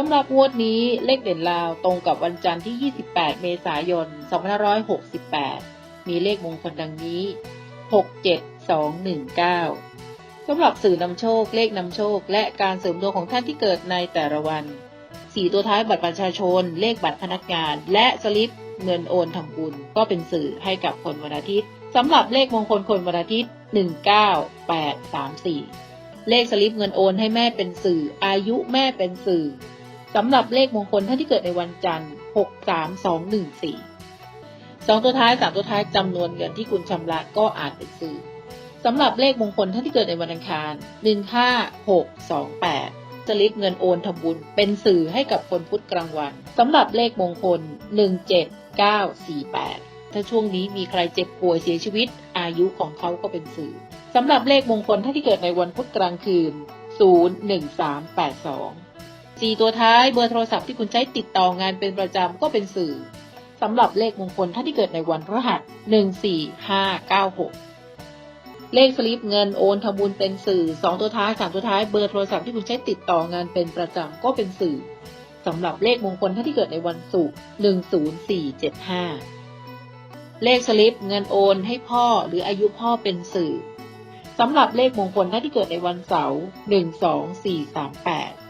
สำหรับงวดนี้เลขเด่นลาวตรงกับวันจันทร์ที่ 28 เมษายน 2568 มีเลขมงคลดังนี้ 67219 สำหรับสื่อนำโชคเลขนำโชค และการเสริมดวงของท่านที่เกิดในแต่ละวัน สีตัวท้ายบัตรประชาชน เลขบัตรพนักงาน และสลิปเงินโอนทำบุญก็เป็นสื่อให้กับคนวันอาทิตย์สำหรับเลขมงคลคนวันอาทิตย์ 19834 เลขสลิปเงินโอนให้แม่เป็นสื่อ อายุแม่เป็นสื่อ สำหรับเลขมงคลท่านที่เกิดในวันจันทร์ 63214สองตัวท้ายสามตัวท้ายจำนวนเงินที่คุณชำระก็อานเป็นสื่อสำหรับเลขมงคลท่านที่เกิดในวันอังคาร 15628สลิปเงินโอนทำบุญเป็นสื่อให้กับคนพุธกลางวันสำหรับเลขมงคล 17948 ถ้าช่วงนี้มีใครเจ็บป่วยเสียชีวิต อายุของเขาก็เป็นสื่อสำหรับเลขมงคลท่านที่เกิดในวันพุธกลางคืน 01382 สี่ตัวท้ายเบอร์โทรศัพท์ที่คุณใช้ติดต่องานเป็นประจำก็เป็นสื่อสำหรับเลขมงคลท่านที่เกิดในวันพฤหัส 14596 เลขสลิปเงินโอนทำบุญเป็นสื่อสองตัวท้ายสามตัวท้ายเบอร์โทรศัพท์ที่คุณใช้ติดต่องานเป็นประจำก็เป็นสื่อสำหรับเลขมงคลท่านที่เกิดในวันศุกร์10475 เลขสลิปเงินโอนให้พ่อหรืออายุพ่อเป็นสื่อสำหรับเลขมงคลท่านที่เกิดในวันเสาร์12438